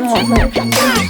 це girlfriend замовлення? Baby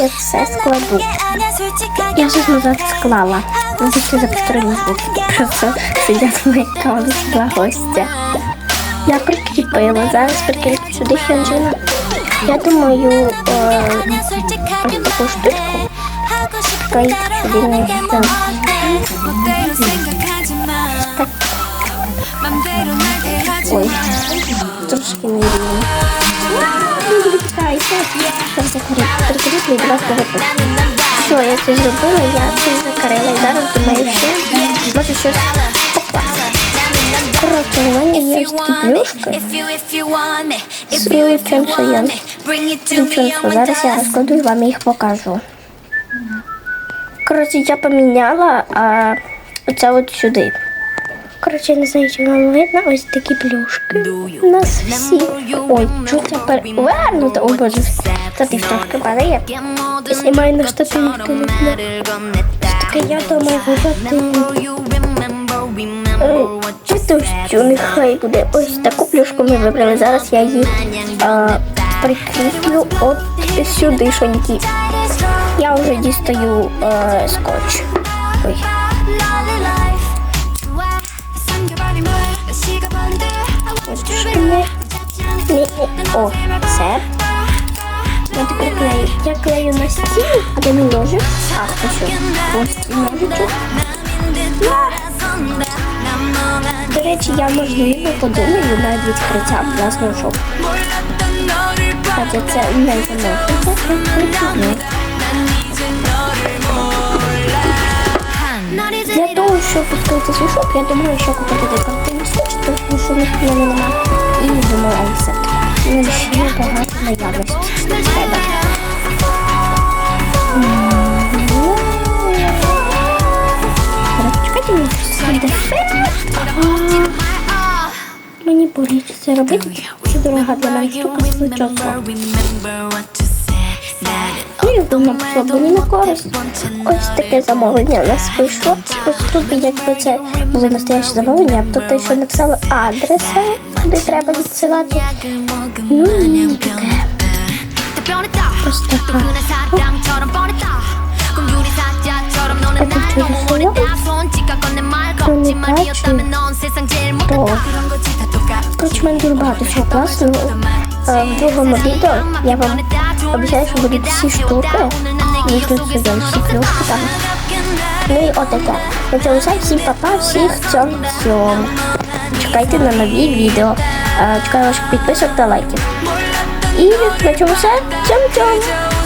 я все складу. Я все назад склала. Ну, Звідки за посторонні звуки. Просто сидять мої кавали два гостя. Я прикріпила, зараз прикріплю сюди хенджина. Я думаю, е, ось таку штучку приклеїти сюди на хенджина. Ой, трошки не рівно. Що закріпити? і просто готова. Все, я це зробила, я це закрила. І зараз думаю, ще може щось покласти. Коротше, у мене є ось такі плюшки. З Іличем Соєм. Дівчинку, зараз я розкладу і вам їх покажу. Коротше, я поміняла а, оце от сюди. Коротше, не знаю, чи вам видно ось такі плюшки. У нас всі. Ой, чуть я перевернута. О боже, штатив трошки падає. Я знімаю на штатив, звісно. Таке я думаю вибрати. Цю нехай буде ось таку плюшку ми вибрали. Зараз я її а, прикріплю от сюди шоньки. Я вже дістаю а, скотч. Ой. О, все. Я тепер клею. Я клею на стіл, а де мій ножик? А, ось. Ось ножичок. До речі, я можливо подумаю над відкриттям власного шоу. Хоча це не заноситься. Для того, щоб відкрити свій шоп, я думаю, що купити декоративні штучки, тому що в них мене нема. І думаю, все. Ну, ще багато наявності. Чекайте, мені це. Мені боляче це робити. Це дорога для мене штука what you said. 나를 мені на користь. Ось таке замовлення у нас вийшло. Ось тут, якби це було настояще замовлення, то те, що написали адреси, куди треба відсилати. Ну, і таке. Просто так. В мене дуже багато чого класного. В другому відео я вам обіцяю, що будуть всі штуки. І тут сюди всі плюшки там. Ну і отаке. На все. Всім папа, всіх цьом цьом. Чекайте на нові відео. Е, Чекаю ваших підписок та лайків. І на цьому все. Цьом цьом.